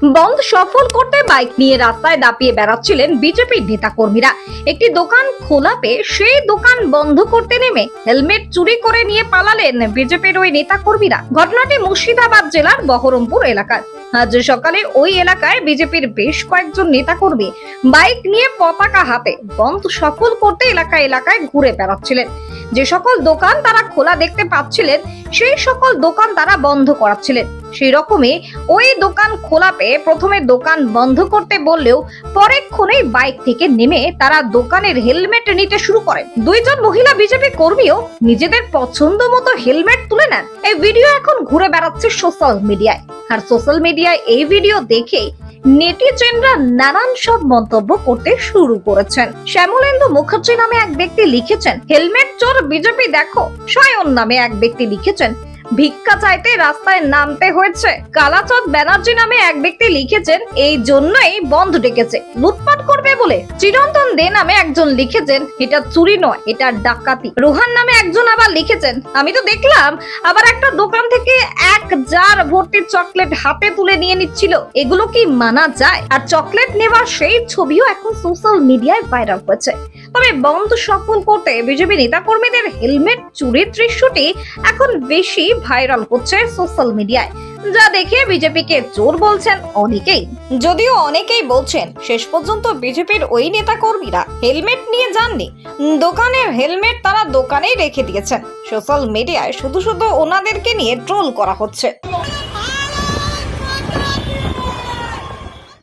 বন্ধ সফল করতে বাইক নিয়ে রাস্তায় দাপিয়ে বেড়াচ্ছিলেন বিজেপির নেতাকর্মীরা। একটি দোকান খোলা পেয়ে সেই দোকান বন্ধ করতে নেমে হেলমেট চুরি করে নিয়ে পালালেন বিজেপির ওই নেতাকর্মীরা। ঘটনাটি মুর্শিদাবাদ জেলার বহরমপুর এলাকার। আজ সকালে ওই এলাকায় বিজেপির বেশ কয়েকজন নেতাকর্মী বাইক নিয়ে পতাকা হাতে বন্ধ সফল করতে এলাকা এলাকায় ঘুরে বেড়াচ্ছিলেন। যে সকল দোকান তারা খোলা দেখতে পাচ্ছিলেন, সেই সকল দোকান তারা বন্ধ করাচ্ছিলেন। সেই রকমই ওই দোকান খোলা পেয়ে প্রথমে দোকান বন্ধ করতে বললেও পরেক্ষণেই বাইক থেকে নেমে তারা দোকানের হেলমেট নিতে শুরু করেন দুইজন মহিলা বিজেপি কর্মীও নিজেদের পছন্দ মতো হেলমেট তুলে নেন। এই ভিডিও এখন ঘুরে বেড়াচ্ছে সোশ্যাল মিডিয়ায়। আর সোশ্যাল মিডিয়ায় এই ভিডিও দেখে নেটিজেনরা নানান সব মন্তব্য করতে শুরু করেছেন। শ্যামলেন্দু মুখার্জি নামে এক ব্যক্তি লিখেছেন, হেলমেট চোর বিজেপি দেখো। সায়ন নামে এক ব্যক্তি লিখেছেন ভিক্ষা চাইতে রাস্তায় নামতে হয়েছে। কালাচাঁদ ব্যানার্জি নামে এক ব্যক্তি লিখেছেন, এই জন্যই বন্ধ ডেকেছে। লুটপাট করবে বলে। চিরন্তন দে নামে একজন লিখেছেন, এটা চুরি নয়, এটা ডাকাতি। রোহান নামে একজন আবার লিখেছেন, আমি তো দেখলাম, আবার একটা দোকান থেকে এক জার ভর্তি চকলেট হাতে তুলে নিয়ে নিচ্ছিল। এগুলো কি মানা যায়? আর চকলেট নেওয়ার সেই ছবিও এখন সোশ্যাল মিডিয়ায় ভাইরাল হয়েছে। তবে বন্ধ সফল করতে বিজেপি নেতাকর্মীদের হেলমেট, চুরির দৃশ্যটি এখন বেশি ভাইরাল হচ্ছে সোশ্যাল মিডিয়ায়। যা দেখে বিজেপিকে চোর বলছেন অনেকেই। যদিও অনেকেই বলছেন, শেষ পর্যন্ত বিজেপির ওই নেতাকর্মীরা হেলমেট নিয়ে যাননি। দোকানের হেলমেট তারা দোকানেই রেখে দিয়েছেন। সোশ্যাল মিডিয়ায় শুধু শুধু ওনাদেরকে নিয়ে ট্রোল করা হচ্ছে।